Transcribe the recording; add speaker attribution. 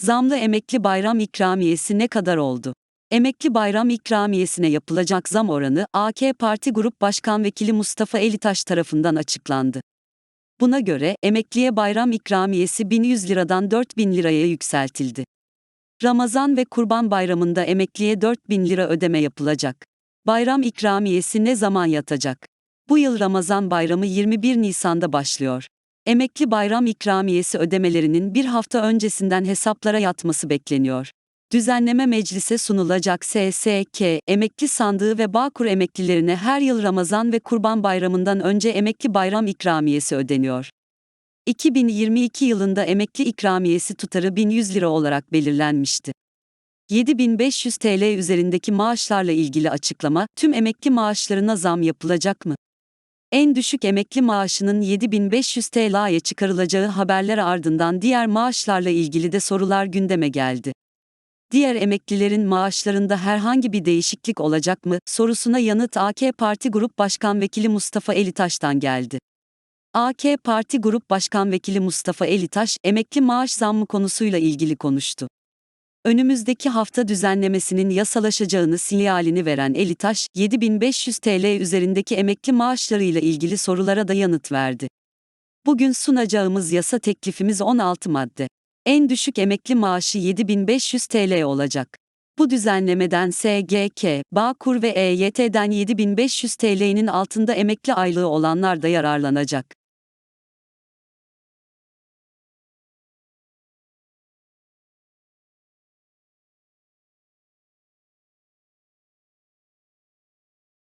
Speaker 1: Zamlı emekli bayram ikramiyesi ne kadar oldu? Emekli bayram ikramiyesine yapılacak zam oranı AK Parti Grup Başkan Vekili Mustafa Elitaş tarafından açıklandı. Buna göre emekliye bayram ikramiyesi 1100 liradan 4000 liraya yükseltildi. Ramazan ve Kurban Bayramı'nda emekliye 4000 lira ödeme yapılacak. Bayram ikramiyesi ne zaman yatacak? Bu yıl Ramazan Bayramı 21 Nisan'da başlıyor. Emekli bayram ikramiyesi ödemelerinin bir hafta öncesinden hesaplara yatması bekleniyor. Düzenleme meclise sunulacak SSK, emekli sandığı ve Bağkur emeklilerine her yıl Ramazan ve Kurban Bayramı'ndan önce emekli bayram ikramiyesi ödeniyor. 2022 yılında emekli ikramiyesi tutarı 1100 lira olarak belirlenmişti. 7500 TL üzerindeki maaşlarla ilgili açıklama, tüm emekli maaşlarına zam yapılacak mı? En düşük emekli maaşının 7500 TL'ye çıkarılacağı haberler ardından diğer maaşlarla ilgili de sorular gündeme geldi. Diğer emeklilerin maaşlarında herhangi bir değişiklik olacak mı sorusuna yanıt AK Parti Grup Başkan Vekili Mustafa Elitaş'tan geldi. AK Parti Grup Başkan Vekili Mustafa Elitaş, emekli maaş zammı konusuyla ilgili konuştu. Önümüzdeki hafta düzenlemesinin yasalaşacağını sinyalini veren Elitaş, 7500 TL üzerindeki emekli maaşlarıyla ilgili sorulara da yanıt verdi. Bugün sunacağımız yasa teklifimiz 16 madde. En düşük emekli maaşı 7500 TL olacak. Bu düzenlemeden SGK, Bağkur ve EYT'den 7500 TL'nin altında emekli aylığı olanlar da yararlanacak.